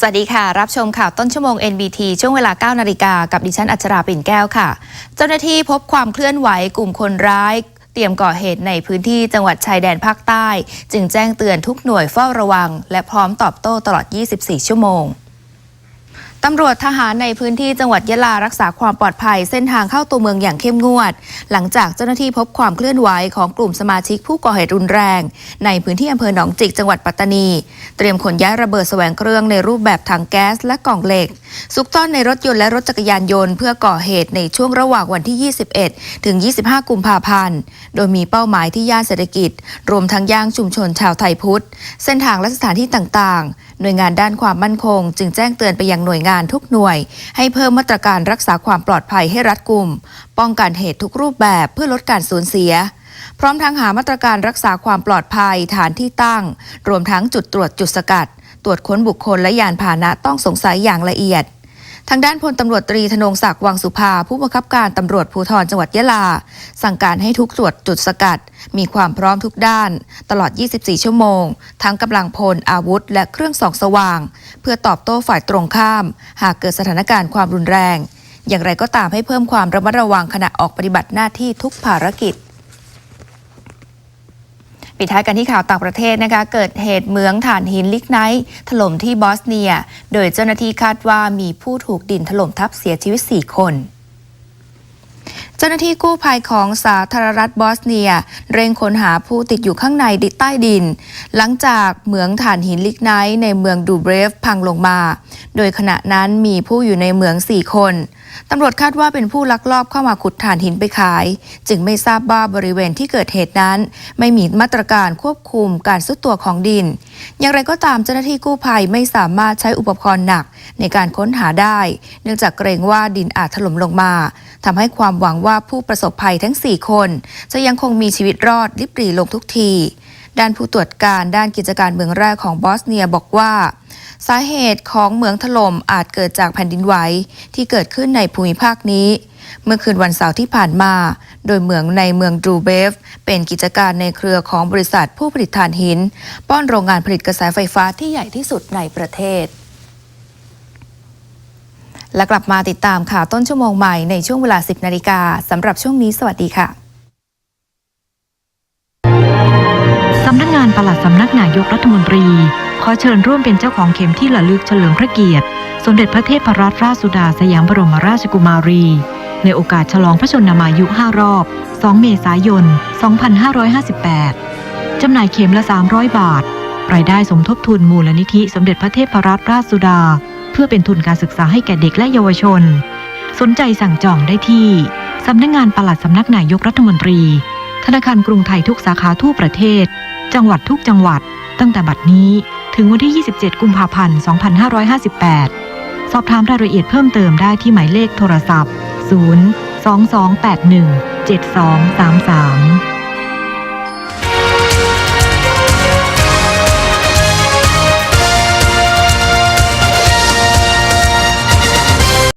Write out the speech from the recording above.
สวัสดีค่ะ รับชมข่าวต้นชั่วโมง NBT ช่วงเวลา 9 นาฬิกากับดิฉันอัชราปิ่นแก้วค่ะ เจ้าหน้าที่พบความเคลื่อนไหวกลุ่มคนร้ายเตรียมก่อเหตุในพื้นที่จังหวัดชายแดนภาคใต้ จึงแจ้งเตือนทุกหน่วยเฝ้าระวัง และพร้อมตอบโต้ตลอด 24 ชั่วโมง ตำรวจทหารในพื้นที่จังหวัดยะลารักษาความปลอดภัย เส้นทางเข้าตัวเมืองอย่างเข้มงวด หลังจากเจ้าหน้าที่พบความเคลื่อนไหวของกลุ่มสมาชิกผู้ก่อเหตุรุนแรง ในพื้นที่อำเภอหนองจิกจังหวัดปัตตานี เตรียมขนย้ายระเบิดแสวงเครื่องในรูปแบบถังแก๊สและกล่องเหล็ก ซุกซ่อนในรถยนต์และรถจักรยานยนต์เพื่อก่อเหตุในช่วงระหว่างวันที่ 21 ถึง 25 กุมภาพันธ์ โดยมีเป้าหมายที่ย่านเศรษฐกิจ รวมทั้งย่างชุมชนชาวไทยพุทธ เส้นทางและสถานที่ต่างๆ หน่วยงานด้านความมั่นคง จึงแจ้งเตือนไปยังหน่วยงานทุกหน่วย ให้เพิ่มมาตรการรักษาความปลอดภัยให้รัดกุม ป้องกันเหตุทุกรูปแบบเพื่อลดการสูญเสีย พร้อมทั้งหามาตรการรักษาความปลอดภัยฐานที่ตั้ง รวมทั้งจุดตรวจจุดสกัด ตรวจค้นบุคคลและยานพาหนะต้องสงสัยอย่างละเอียด ทางด้านพลตำรวจตรีธนงศักดิ์วังสุภา ผู้บังคับการตำรวจภูธรจังหวัดยะลา สั่งการให้ทุกตรวจจุดสกัด มีความพร้อมทุกด้าน ตลอด 24 ชั่วโมง ทั้งกำลังพลอาวุธ และเครื่องส่องสว่าง เพื่อตอบโต้ฝ่ายตรงข้าม หากเกิดสถานการณ์ความรุนแรง อย่างไรก็ตามให้เพิ่มความระมัดระวังขณะออกปฏิบัติหน้าที่ทุกภารกิจ ปิดท้ายกันที่ข่าวต่างประเทศนะคะ เกิดเหตุเหมืองถ่านหินลิกไนท์ถล่มที่บอสเนีย โดยเจ้าหน้าที่คาดว่ามีผู้ถูกดินถล่มทับเสียชีวิต 4 คนเจ้าหน้าที่กู้ภัยของสาธารณรัฐบอสเนีย เร่งค้นหาผู้ติดอยู่ข้างในดิใต้ดิน หลังจากเหมืองถ่านหินลิกไนท์ในเมืองดูเบรฟพังลงมา โดยขณะนั้นมีผู้อยู่ในเหมือง 4 คน ตำรวจคาดว่าเป็นผู้ลักลอบเข้ามาขุดถ่านหินไปขาย จึงไม่ทราบว่าบริเวณที่เกิดเหตุนั้น ไม่มีมาตรการควบคุมการซุดตัวของดิน อย่างไรก็ตามเจ้าหน้าที่กู้ภัยไม่สามารถใช้อุปกรณ์หนักในการค้นหาได้ เนื่องจากเกรงว่าดินอาจถล่มลงมาทำให้ความหวังว่าผู้ประสบภัยทั้ง 4 คน จะยังคงมีชีวิตรอดริบหรี่ลงทุกที ด้านผู้ตรวจการด้านกิจการเมืองแรกของบอสเนียบอกว่า สาเหตุของเหมืองถล่มอาจเกิดจากแผ่นดินไหวที่เกิดขึ้นในภูมิภาคนี้ เมื่อคืนวันเสาร์ที่ผ่านมา โดยเหมืองในเมืองดูเบฟ เป็นกิจการในเครือของบริษัทผู้ผลิตถ่านหิน ป้อนโรงงานผลิตกระแสไฟฟ้าที่ใหญ่ที่สุดในประเทศและกลับมาติดตามข่าวต้นชั่วโมงใหม่ในช่วงเวลา 10 นาฬิกาสำหรับช่วงนี้สวัสดีค่ะ สำนักงานปลัดสำนักนายกรัฐมนตรี ขอเชิญร่วมเป็นเจ้าของเข็มที่ระลึกเฉลิมพระเกียรติ สมเด็จพระเทพรัตนราชสุดาสยามบรมราชกุมารี ในโอกาสฉลองพระชนมายุ 5 รอบ 2 เมษายน 2558 จำหน่ายเข็มละ 300 บาท รายได้สมทบทุนมูลนิธิสมเด็จพระเทพรัตนราชสุดา เพื่อเป็นทุนการศึกษาให้แก่เด็กและเยาวชน สนใจสั่งจองได้ที่สำนักงานปลัดสำนักนายกรัฐมนตรี ธนาคารกรุงไทยทุกสาขาทั่วประเทศ จังหวัดทุกจังหวัด ตั้งแต่บัดนี้ ถึงวันที่ 27 กุมภาพันธ์ 2558 สอบถามรายละเอียดเพิ่มเติมได้ที่หมายเลขโทรศัพท์ 0 2281 7233